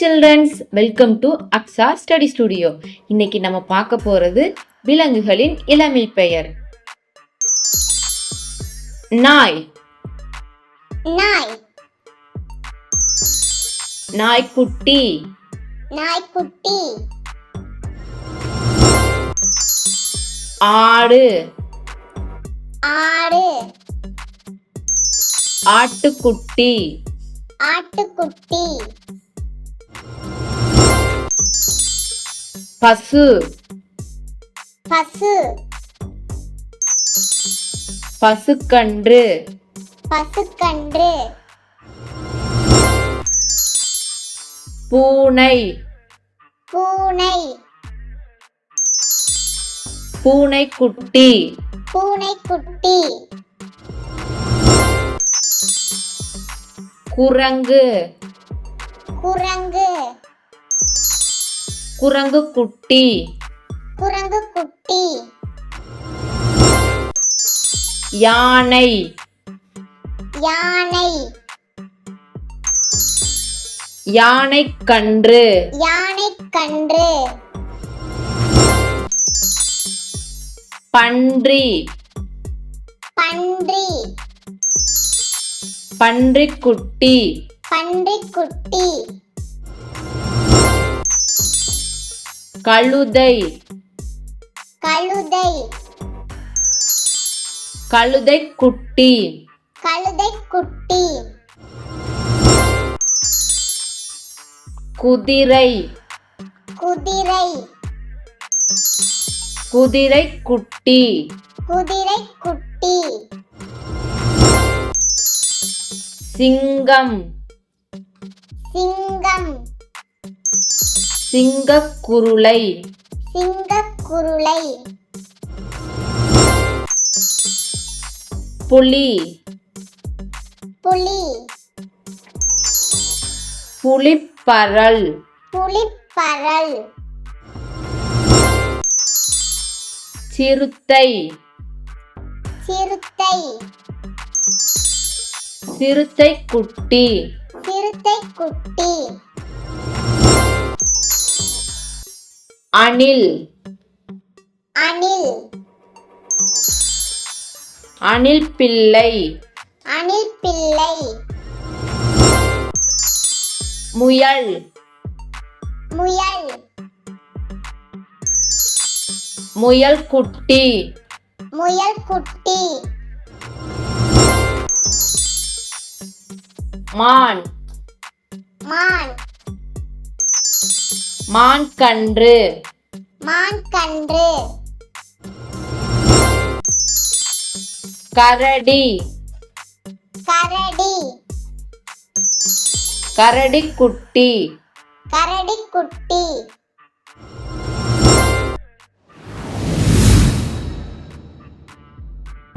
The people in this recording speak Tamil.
Children's welcome to Aksa study studio இன்னைக்கு நம்ம பார்க்க போறது விலங்குகளின் இளமை பெயர். நாய். நாய். நாய்க்குட்டி. நாய்க்குட்டி. ஆடு. ஆடு. ஆட்டுக்குட்டி. ஆட்டுக்குட்டி. பசு. பசு. பசுக்கன்று. பசுக்கன்று. பூனை. பூனை. பூனைக்குட்டி. பூனைக்குட்டி. குரங்கு. குரங்கு. குரங்கு குட்டி. குரங்குக்குட்டி யானை. யானை. யானைக்கன்று யானைக்கன்று பன்றி. பன்றி. பன்றிக்குட்டி. பன்றிக்குட்டி. கழுதை. கழுதை. கழுதை குட்டி. கழுதைக்குட்டி குதிரை. குதிரை. குதிரை குட்டி. குதிரைக்குட்டி சிங்கம். சிங்கம். சிங்கக்குருளை. சிங்கக்குருளை. புலி. புலி. புலிப்பரல். புலிப்பரல். சிறுத்தை. சிறுத்தை. சிறுத்தை குட்டி சிறுத்தைக்குட்டி. அணில். அணில். அணில் பிள்ளை. அணில் பிள்ளை. முயல். முயல். முயல் குட்டி. முயல்குட்டி மான் மான். மான். கன்று மான்கன்று. கரடி. கரடி. கரடி குட்டி கரடிக்குட்டி.